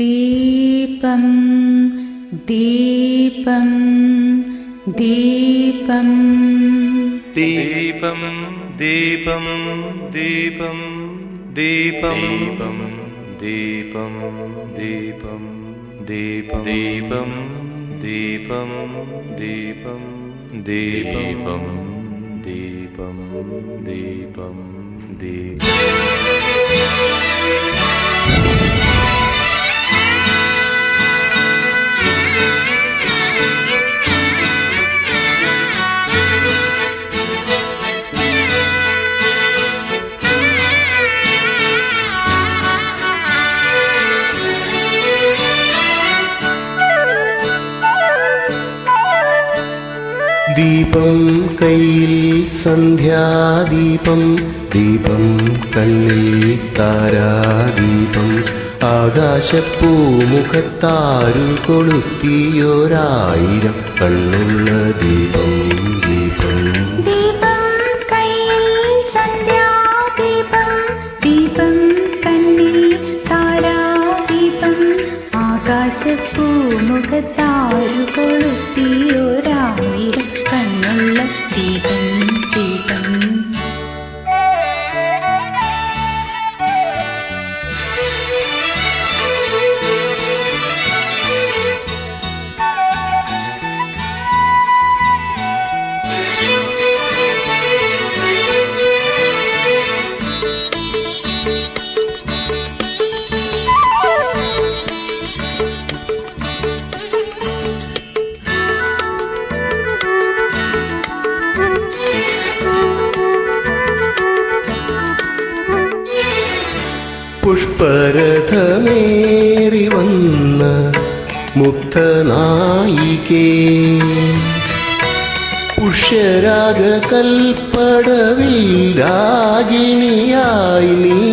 दीपं दीपं दीपं। दीपं दीपं दीपं दीपं। दीपं दीपं दीपं दीपं। दीपं दीपं दीपं दीपं। दीपं दीपम् ദീപം കയ്യിൽ സന്ധ്യാദീപം ദീപം കണ്ണിൽ താരാദീപം. ആകാശപ്പൂമുഖത്താരു കൊളുത്തിയൊരായിരം കണ്ണുള്ള ദീപം ദീപം. ദീപം കയ്യിൽ സന്ധ്യാദീപം കൊളുത്തിയൊരായിരം പുഷ്പരഥമേറി വന്ന മുക്തനായികേ. പുഷ്യരാഗ കൽപ്പടവിൽ രാഗിണിയായി നീ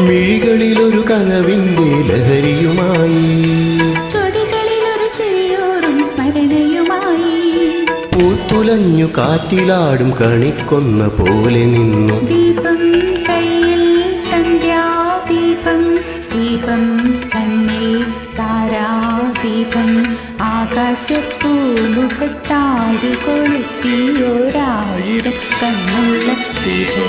മിഴികളിലൊരു കനവിന്റെ ലഹരിയുമായി. ചൊടികളിലൊരു ചെറിയോറും സ്മരണയുമായി. പൂത്തുലഞ്ഞു കാറ്റിലാടും കണിക്കൊന്ന പോലെ നിന്നു. ദീപം കയ്യിൽ സന്ധ്യാദീപം ദീപം കണ്ണിൽ താരാദീപം. ആകാശപ്പൂമുഖത്താരു കൊളുത്തിയൊരായിരം കണ്ണുള്ള ദീപം.